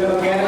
Eu quero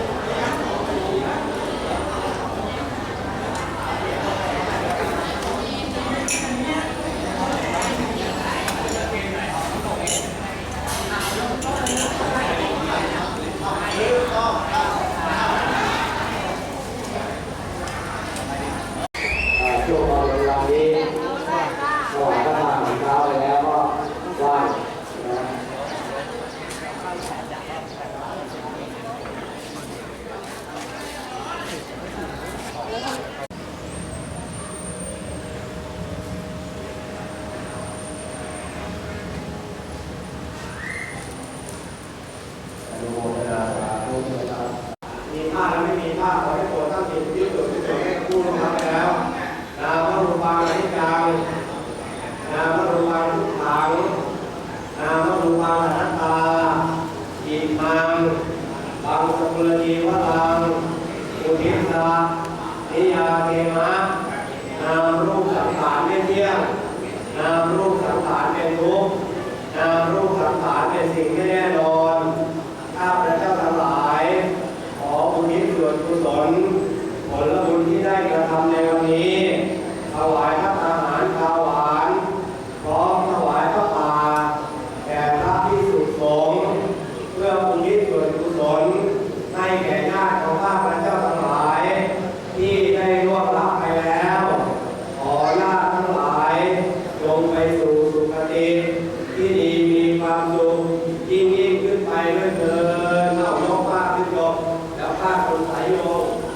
นามรูปสังขารเป็นทุกข์นามรูปสังขารเป็นสิ่งที่แน่นอนข้าพระเจ้าทั้งหลาย ขอบุญนี้ส่วนกุศลผลบุญที่ได้กระทำในวันนี้ถวายพระอาหารข้าวหวานพร้อมถวายพระป่าแก่พระพิสุสงเพื่อบุญนี้ส่วนกุศลให้แก่ญาติของข้าพระเจ้าทั้ง know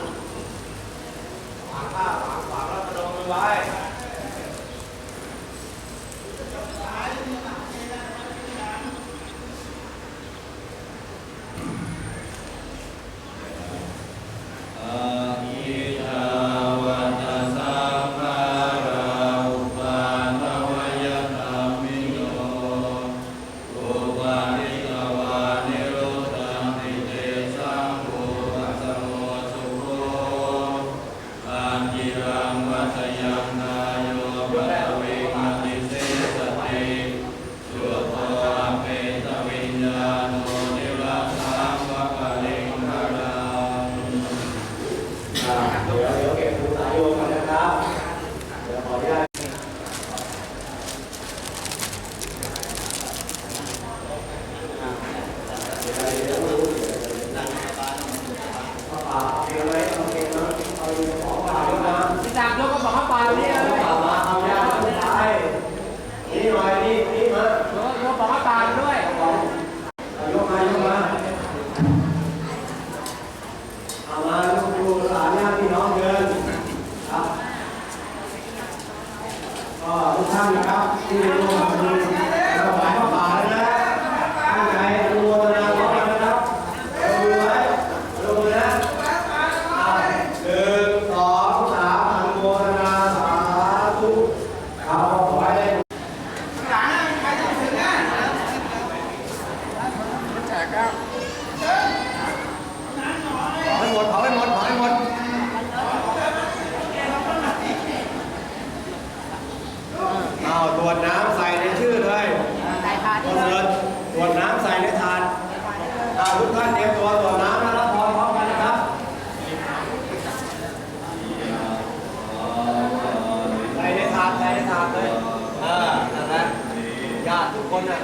วดน้ำใส่ในชื่อเลยใส่พานได้เลยตรวจน้ำใส่ในถาดทุกท่านเตรียมตัวตรวจน้ำนะรับพร้อมกันนะครับใส่ในถาดใส่ในถาดเลยเออนั่นแหละญาติทุกคนนะ